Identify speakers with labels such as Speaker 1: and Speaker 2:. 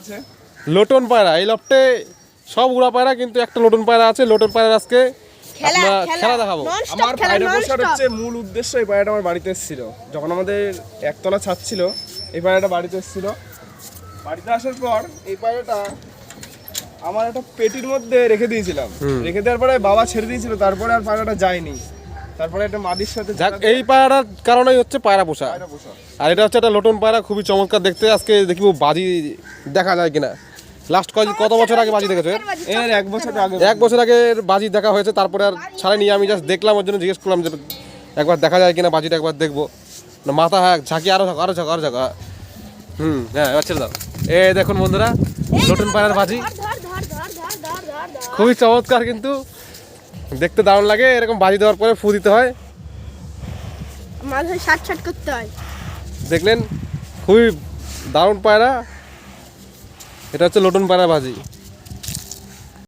Speaker 1: আছে
Speaker 2: লোটন পায়রা এই লফটে সব উড়া পায়রা কিন্তু একটা লোটন পায়রা আছে। লোটন পায়রা আজকে
Speaker 3: খেলা
Speaker 2: আমরা খেলা দেখাবো।
Speaker 1: আমার হচ্ছে মূল উদ্দেশ্য এই পায়রাটা আমার বাড়িতে এসেছিল। যখন আমাদের একতলা ছাদ ছিল এই পায়রাটা বাড়িতে এসেছিল। বাড়িতে আসার পর এই পায়রাটা আমার একটা পেটির মধ্যে রেখে দিয়েছিলাম। রেখে দেওয়ার পরে বাবা ছেড়ে দিয়েছিল তারপরে আর পায়রাটা যায়নি। তারপরে একটা মাদির সাথে
Speaker 2: যাক এই পায়রাটার কারণেই হচ্ছে পায়রা পোষা আর এটা হচ্ছে একটা লোটন পায়রা খুবই চমৎকার দেখতে। আজকে দেখি বাজি দেখা যায় কিনা। লাস্ট কয় কত বছর আগে বাজি দেখেছ? এর?
Speaker 1: এক বছর আগে
Speaker 2: এক বছর আগে বাজি দেখা হয়েছে তারপরে আর ছাড়েনি। আমি জাস্ট দেখলাম ওর জন্য জিজ্ঞেস করলাম যে একবার দেখা যায় কিনা বাজিটা একবার দেখব। না মাথা হ্যাঁ ঝাঁকি আরও ঝাঁকা আরও ঝাঁকা আরও ঝাঁকা। হুম হ্যাঁ এবার ছেড়ে দাও। এ দেখুন বন্ধুরা লোটন পায়রার বাজি।
Speaker 3: ধর, ধর, ধর, ধর, ধর, ধর, ধর, ধর।
Speaker 2: খুবই চমৎকার কিন্তু। দেখতে দারুণ লাগে এরকম বাজি দেওয়ার পরে ফু দিতে হয়।
Speaker 3: মাঝে শাট শাট করতে হয়।
Speaker 2: দেখলেন খুবই দারুণ পায়রা। এটা হচ্ছে লটন পায়রা বাজি।